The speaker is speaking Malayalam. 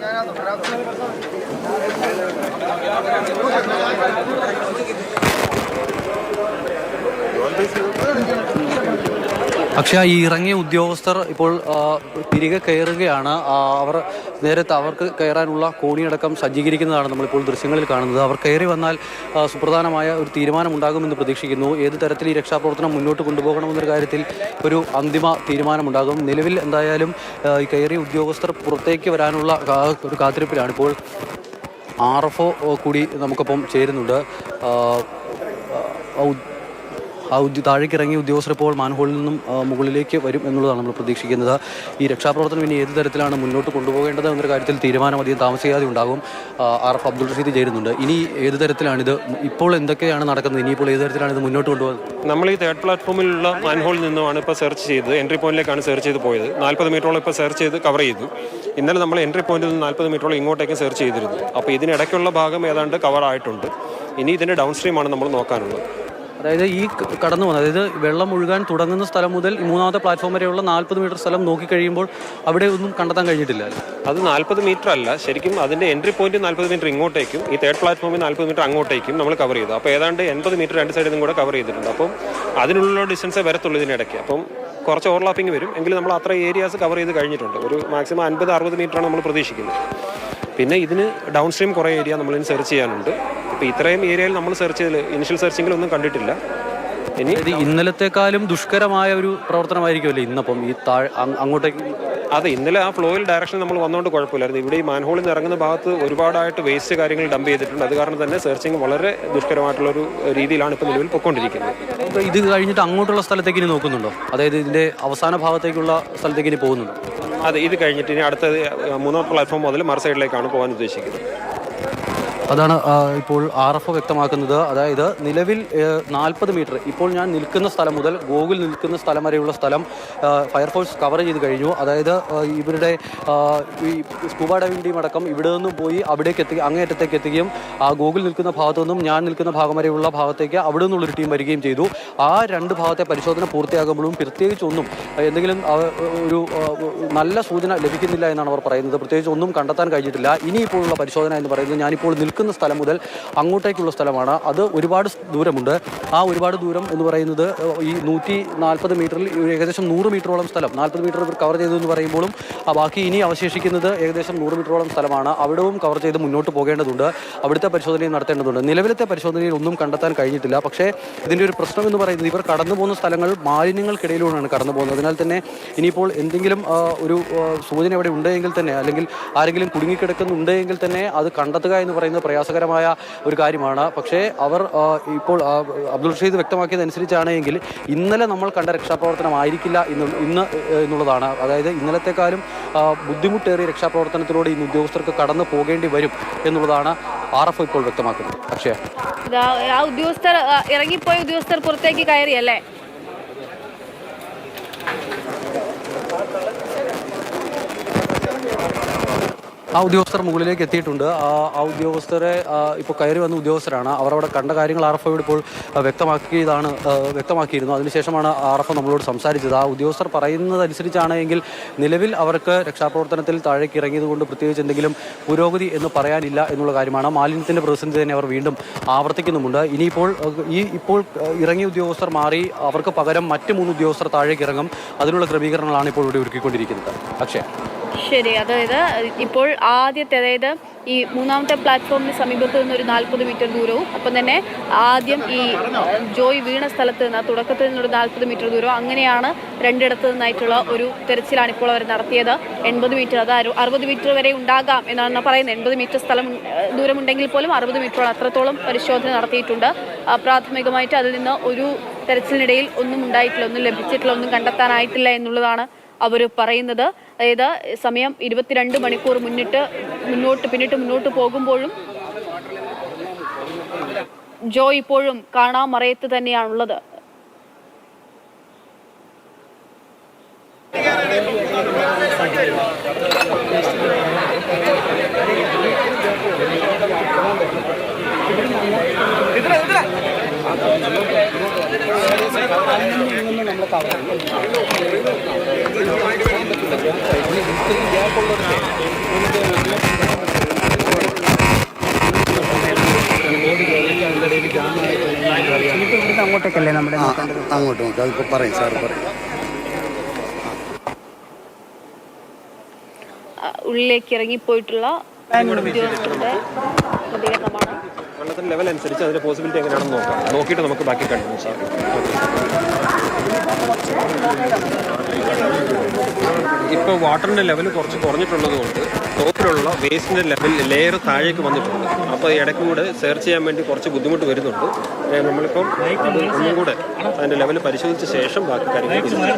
Gracias. പക്ഷേ ഈ ഇറങ്ങിയ ഉദ്യോഗസ്ഥർ ഇപ്പോൾ തിരികെ കയറുകയാണ്. അവർ നേരത്തെ അവർക്ക് കയറാനുള്ള കോണിയടക്കം സജ്ജീകരിക്കുന്നതാണ് നമ്മളിപ്പോൾ ദൃശ്യങ്ങളിൽ കാണുന്നത്. അവർ കയറി വന്നാൽ സുപ്രധാനമായ ഒരു തീരുമാനമുണ്ടാകുമെന്ന് പ്രതീക്ഷിക്കുന്നു. ഏത് തരത്തിൽ ഈ രക്ഷാപ്രവർത്തനം മുന്നോട്ട് കൊണ്ടുപോകണമെന്നൊരു കാര്യത്തിൽ ഒരു അന്തിമ തീരുമാനമുണ്ടാകും. നിലവിൽ എന്തായാലും ഈ കയറിയ ഉദ്യോഗസ്ഥർ പുറത്തേക്ക് വരാനുള്ള ഒരു കാത്തിരിപ്പിലാണ് ഇപ്പോൾ ആർ എഫ് ഒ കൂടി നമുക്കൊപ്പം ചേരുന്നുണ്ട്. ആ, താഴേക്ക് ഇറങ്ങിയ ഉദ്യോഗസ്ഥർ ഇപ്പോൾ മാൻഹോളിൽ നിന്നും മുകളിലേക്ക് വരും എന്നുള്ളതാണ് നമ്മൾ പ്രതീക്ഷിക്കുന്നത്. ഈ രക്ഷാപ്രവർത്തനം ഇനി ഏത് തരത്തിലാണ് മുന്നോട്ട് കൊണ്ടുപോകേണ്ടത് എന്നൊരു കാര്യത്തിൽ തീരുമാനം അധികം താമസിക്കാതെ ഉണ്ടാകും. ആർ എഫ് അബ്ദുൾ റഷീദ് ചേരുന്നുണ്ട്. ഇനി ഏത് തരത്തിലാണിത് ഇപ്പോൾ എന്തൊക്കെയാണ് നടക്കുന്നത്? ഇനിയിപ്പോൾ ഏത് തരത്തിലാണ് ഇത് മുന്നോട്ട് കൊണ്ടുപോകുന്നത്? നമ്മൾ ഈ തേർഡ് പ്ലാറ്റ്ഫോമിലുള്ള മാൻഹോളിൽ നിന്നുമാണ് ഇപ്പോൾ സെർച്ച് ചെയ്തത്. എൻട്രി പോയിന്റിലേക്കാണ് സെർച്ച് ചെയ്ത് പോയത്. നാൽപ്പത് മീറ്ററോളം ഇപ്പോൾ സെർച്ച് ചെയ്ത് കവർ ചെയ്തു. ഇന്നലെ നമ്മൾ എൻട്രി പോയിന്റിൽ നിന്ന് നാൽപ്പത് മീറ്ററോളം ഇങ്ങോട്ടേക്ക് സെർച്ച് ചെയ്തിരുന്നു. അപ്പോൾ ഇതിനിടയ്ക്കുള്ള ഭാഗം ഏതാണ്ട് കവർ ആയിട്ടുണ്ട്. ഇനി ഇതിന്റെ ഡൗൺ സ്ട്രീമാണ് നമ്മൾ നോക്കാനുള്ളത്. അതായത് ഈ കടന്നു വന്നത് അതായത് വെള്ളം ഒഴുകാൻ തുടങ്ങുന്ന സ്ഥലം മുതൽ മൂന്നാമത്തെ പ്ലാറ്റ്ഫോം വരെയുള്ള നാൽപ്പത് മീറ്റർ സ്ഥലം നോക്കിക്കഴിയുമ്പോൾ അവിടെ ഒന്നും കണ്ടെത്താൻ കഴിഞ്ഞിട്ടില്ല. അത് നാൽപ്പത് മീറ്റർ അല്ല. ശരിക്കും അതിന്റെ എൻട്രി പോയിന്റ് നാൽപ്പത് മീറ്റർ ഇങ്ങോട്ടേക്കും ഈ തേർഡ് പ്ലാറ്റ്ഫോമിൽ നാൽപ്പത് മീറ്റർ അങ്ങോട്ടേക്കും നമ്മൾ കവർ ചെയ്തു. അപ്പോൾ ഏതാണ്ട് എൺപത് മീറ്റർ രണ്ട് സൈഡിൽ നിന്നും കൂടെ കവർ ചെയ്തിട്ടുണ്ട്. അപ്പം അതിനുള്ള ഡിസ്റ്റൻസേ വരത്തുള്ളൂ ഇതിനിടയ്ക്ക്. അപ്പം കുറച്ച് ഓവർലാപ്പിംഗ് വരും. എങ്കിലും നമ്മൾ അത്ര ഏരിയാസ് കവർ ചെയ്ത് കഴിഞ്ഞിട്ടുണ്ട്. ഒരു മാക്സിമം അൻപത് അറുപത് മീറ്ററാണ് നമ്മൾ പ്രതീക്ഷിക്കുന്നത്. പിന്നെ ഇതിന് ഡൗൺ സ്ട്രീം കുറേ ഏരിയ നമ്മളിന് സെർച്ച് ചെയ്യാനുണ്ട്. ഇപ്പോൾ ഇത്രയും ഏരിയയിൽ നമ്മൾ സെർച്ച് ചെയ്തില്ല. ഇനിഷ്യൽ സെർച്ചിങ്ങിലൊന്നും കണ്ടിട്ടില്ല. ഇനി ഇത് ഇന്നലത്തെക്കാളും ദുഷ്കരമായ ഒരു പ്രവർത്തനമായിരിക്കുമല്ലോ ഇന്നപ്പം ഈ താഴെ അങ്ങോട്ടേക്ക്? അതെ ഇന്നലെ ആ ഫ്ലോയിൽ ഡയറക്ഷൻ നമ്മൾ വന്നുകൊണ്ട് കുഴപ്പമില്ലായിരുന്നു. ഇവിടെ ഈ മാൻഹോളിൽ നിന്ന് ഇറങ്ങുന്ന ഭാഗത്ത് ഒരുപാടായിട്ട് വേസ്റ്റ് കാര്യങ്ങൾ ഡംപ് ചെയ്തിട്ടുണ്ട്. അത് കാരണം തന്നെ സെർച്ചിങ് വളരെ ദുഷ്കരമായിട്ടുള്ള ഒരു രീതിയിലാണ് ഇപ്പോൾ നിലവിൽ പൊയ്ക്കൊണ്ടിരിക്കുന്നത്. അപ്പോൾ ഇത് കഴിഞ്ഞിട്ട് അങ്ങോട്ടുള്ള സ്ഥലത്തേക്ക് ഇനി നോക്കുന്നുണ്ടോ? അതായത് ഇതിന്റെ അവസാന ഭാഗത്തേക്കുള്ള സ്ഥലത്തേക്ക് ഇനി പോകുന്നുണ്ടോ? അതെ ഇത് കഴിഞ്ഞിട്ട് ഇനി അടുത്ത മൂന്നാം പ്ലാറ്റ്ഫോം മുതൽ മറ സൈഡിലേക്കാണ് പോകാൻ ഉദ്ദേശിക്കുന്നത്. അതാണ് ഇപ്പോൾ ആർ എഫ് വ്യക്തമാക്കുന്നത്. അതായത് നിലവിൽ നാൽപ്പത് മീറ്റർ. ഇപ്പോൾ ഞാൻ നിൽക്കുന്ന സ്ഥലം മുതൽ ഗോകുൽ നിൽക്കുന്ന സ്ഥലം വരെയുള്ള സ്ഥലം ഫയർഫോഴ്സ് കവർ ചെയ്ത് കഴിഞ്ഞു. അതായത് ഇവരുടെ ഈ സ്കൂബ ഡൈവിംഗ് ടീം അടക്കം ഇവിടെ നിന്നും പോയി അവിടേക്ക് എത്തി അങ്ങേയറ്റത്തേക്ക് എത്തുകയും ആ ഗോകുൽ നിൽക്കുന്ന ഭാഗത്തു നിന്നും ഞാൻ നിൽക്കുന്ന ഭാഗം വരെയുള്ള ഭാഗത്തേക്ക് അവിടെ നിന്നുള്ളൊരു ടീം വരികയും ചെയ്തു. ആ രണ്ട് ഭാഗത്തെ പരിശോധന പൂർത്തിയാകുമ്പോഴും പ്രത്യേകിച്ച് ഒന്നും എന്തെങ്കിലും ഒരു നല്ല സൂചന ലഭിക്കുന്നില്ല എന്നാണ് അവർ പറയുന്നത്. പ്രത്യേകിച്ച് ഒന്നും കണ്ടെത്താൻ കഴിഞ്ഞിട്ടില്ല. ഇനിയിപ്പോഴുള്ള പരിശോധന എന്ന് പറയുന്നത് ഞാനിപ്പോൾ നിൽക്കുന്ന സ്ഥലം മുതൽ അങ്ങോട്ടേക്കുള്ള സ്ഥലമാണ്. അത് ഒരുപാട് ദൂരമുണ്ട്. ആ ഒരുപാട് ദൂരം എന്ന് പറയുന്നത് ഈ നൂറ്റി നാൽപ്പത് മീറ്ററിൽ ഏകദേശം നൂറ് മീറ്ററോളം സ്ഥലം. നാൽപ്പത് മീറ്റർ ഇവർ കവർ ചെയ്തു എന്ന് പറയുമ്പോഴും ആ ബാക്കി ഇനി അവശേഷിക്കുന്നത് ഏകദേശം നൂറ് മീറ്ററോളം സ്ഥലമാണ്. അവിടവും കവർ ചെയ്ത് മുന്നോട്ട് പോകേണ്ടതുണ്ട്. അവിടുത്തെ പരിശോധനയും നടത്തേണ്ടതുണ്ട്. നിലവിലത്തെ പരിശോധനയിൽ ഒന്നും കണ്ടെത്താൻ കഴിഞ്ഞിട്ടില്ല. പക്ഷേ ഇതിന്റെ ഒരു പ്രശ്നം എന്ന് പറയുന്നത് ഇവർ കടന്നു പോകുന്ന സ്ഥലങ്ങൾ മാലിന്യങ്ങൾക്കിടയിലൂടെയാണ് കടന്നു പോകുന്നത്. അതിനാൽ തന്നെ ഇനിയിപ്പോൾ എന്തെങ്കിലും ഒരു സൂചന അവിടെ ഉണ്ടെങ്കിൽ തന്നെ അല്ലെങ്കിൽ ആരെങ്കിലും കുടുങ്ങിക്കിടക്കുന്നുണ്ടെങ്കിൽ തന്നെ അത് കണ്ടെത്തുക എന്ന് പറയുന്നത് പ്രയാസകരമായ ഒരു കാര്യമാണ്. പക്ഷേ അവർ ഇപ്പോൾ അബ്ദുൾ റഷീദ് വ്യക്തമാക്കിയതനുസരിച്ചാണ് എങ്കിൽ ഇന്നലെ നമ്മൾ കണ്ട രക്ഷാപ്രവർത്തനം ആയിരിക്കില്ല ഇന്ന് ഇന്ന് എന്നുള്ളതാണ്. അതായത് ഇന്നലത്തെക്കാളും ബുദ്ധിമുട്ടേറിയ രക്ഷാപ്രവർത്തനത്തിലൂടെ ഇന്ന് ഉദ്യോഗസ്ഥർക്ക് കടന്നു പോകേണ്ടി വരും എന്നുള്ളതാണ് ആർ എഫ് ഇപ്പോൾ വ്യക്തമാക്കുന്നത്. പക്ഷേ ആ ഉദ്യോഗസ്ഥർ ഇറങ്ങിപ്പോയ ഉദ്യോഗസ്ഥർ പുറത്തേക്ക് കയറിയല്ലേ? ആ ഉദ്യോഗസ്ഥർ മുകളിലേക്ക് എത്തിയിട്ടുണ്ട്. ആ ഉദ്യോഗസ്ഥരെ ഇപ്പോൾ കയറി വന്ന ഉദ്യോഗസ്ഥരാണ്. അവർ അവിടെ കണ്ട കാര്യങ്ങൾ ആർ എഫ് ഇപ്പോൾ വ്യക്തമാക്കിയതാണ് വ്യക്തമാക്കിയിരുന്നു. അതിനുശേഷമാണ് ആർ എഫ് നമ്മളോട് സംസാരിച്ചത്. ആ ഉദ്യോഗസ്ഥർ പറയുന്നതനുസരിച്ചാണ് എങ്കിൽ നിലവിൽ അവർക്ക് രക്ഷാപ്രവർത്തനത്തിൽ താഴേക്ക് ഇറങ്ങിയതുകൊണ്ട് പ്രത്യേകിച്ച് എന്തെങ്കിലും പുരോഗതി എന്ന് പറയാനില്ല എന്നുള്ള കാര്യമാണ്. മാലിന്യത്തിന്റെ പ്രതിസന്ധി തന്നെ അവർ വീണ്ടും ആവർത്തിക്കുന്നുമുണ്ട്. ഇനിയിപ്പോൾ ഈ ഇപ്പോൾ ഇറങ്ങിയ ഉദ്യോഗസ്ഥർ മാറി അവർക്ക് പകരം മറ്റ് മൂന്ന് ഉദ്യോഗസ്ഥർ താഴേക്ക് ഇറങ്ങും. അതിനുള്ള ക്രമീകരണങ്ങളാണ് ഇപ്പോൾ ഇവിടെ ഒരുക്കിക്കൊണ്ടിരിക്കുന്നത്. പക്ഷേ ശരി അതായത് ഇപ്പോൾ ആദ്യത്തെ അതായത് ഈ മൂന്നാമത്തെ പ്ലാറ്റ്ഫോമിന് സമീപത്ത് നിന്ന് ഒരു നാൽപ്പത് മീറ്റർ ദൂരവും അപ്പം തന്നെ ആദ്യം ഈ ജോയ് വീണ സ്ഥലത്ത് നിന്ന് തുടക്കത്തിൽ നിന്നൊരു നാൽപ്പത് മീറ്റർ ദൂരവും അങ്ങനെയാണ് രണ്ടിടത്ത് നിന്നായിട്ടുള്ള ഒരു തെരച്ചിലാണ് ഇപ്പോൾ അവർ നടത്തിയത്. എൺപത് മീറ്റർ അത് അറു- അറുപത് മീറ്റർ വരെ ഉണ്ടാകാം എന്നാണ് പറയുന്നത്. എൺപത് മീറ്റർ സ്ഥലം ദൂരമുണ്ടെങ്കിൽ പോലും അറുപത് മീറ്ററോളം അത്രത്തോളം പരിശോധന നടത്തിയിട്ടുണ്ട്. പ്രാഥമികമായിട്ട് അതിൽ നിന്ന് ഒരു തെരച്ചിലിനിടയിൽ ഒന്നും ഉണ്ടായിട്ടില്ല ഒന്നും ലഭിച്ചിട്ടില്ല ഒന്നും കണ്ടെത്താനായിട്ടില്ല എന്നുള്ളതാണ് അവർ പറയുന്നത്. അതായത് സമയം ഇരുപത്തിരണ്ട് മണിക്കൂർ മുന്നിട്ട് മുന്നോട്ട് പിന്നിട്ട് മുന്നോട്ട് പോകുമ്പോഴും ജോ ഇപ്പോഴും കാണാമറയത്ത് തന്നെയാണുള്ളത്. നമ്മൾ ഇല്ല ഇത്തിരി ഗ്യാപ്പുള്ള അങ്ങോട്ടേക്കല്ലേ നമ്മുടെ അങ്ങോട്ട് നോക്കാം. പറയും സാർ പറയും. ഉള്ളിലേക്ക് ഇറങ്ങിപ്പോയിട്ടുള്ള ഉദ്യോഗസ്ഥരുടെ ലെവൽ അനുസരിച്ച് അതിന്റെ പോസിബിലിറ്റി എങ്ങനെയാണെന്ന് നോക്കാം. നോക്കിയിട്ട് നമുക്ക് ബാക്കി കണ്ടിന്യൂസ് ആക്കാം ഇപ്പോൾ വാട്ടറിന്റെ ലെവൽ കുറച്ച് കുറഞ്ഞിട്ടുള്ളതുകൊണ്ട് ടോപ്പിലുള്ള വേസ്റ്റിന്റെ ലെവൽ ലെയർ താഴേക്ക് വന്നിട്ടുണ്ട്. അപ്പോൾ ഇടയ്ക്ക് കൂടെ സെർച്ച് ചെയ്യാൻ വേണ്ടി കുറച്ച് ബുദ്ധിമുട്ട് വരുന്നുണ്ട്. നമ്മളിപ്പോൾ ഒന്നും കൂടെ അതിന്റെ ലെവൽ പരിശോധിച്ച ശേഷം ബാക്കി കാര്യങ്ങൾ ചെയ്യുന്നു